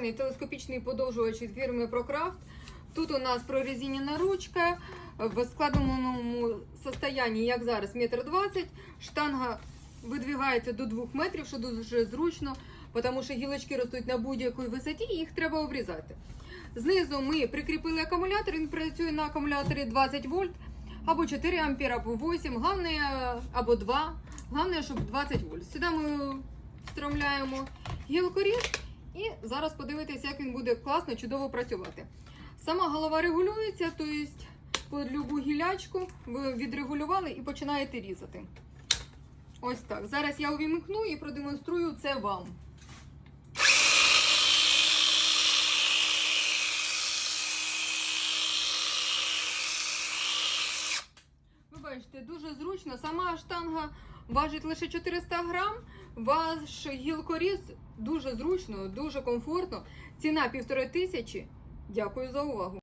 шикарний телескопічний подовжувач від фірми ProCraft. Тут у нас прорезинена ручка в складеному состоянні, як зараз, метр двадцять. Штанга видвигається до 2 метрів, що дуже зручно, тому що гілочки ростуть на будь-якій висоті, і їх треба обрізати. Знизу ми прикріпили акумулятор, він працює на акумуляторі 20 вольт, або 4 ампера, або 8, головне, або 2. Головне, щоб 20 вольт. Сюди ми встромляємо гілкоріз і зараз подивитися, як він буде класно, чудово працювати. Сама голова регулюється, тобто під любу гілячку ви відрегулювали і починаєте різати. Ось так. Зараз я увімкну і продемонструю це вам. Ви бачите, дуже зручно. Сама штанга важить лише 400 грам. Ваш гілкоріз дуже зручно, дуже комфортно. Ціна півтори тисячі. Дякую за увагу.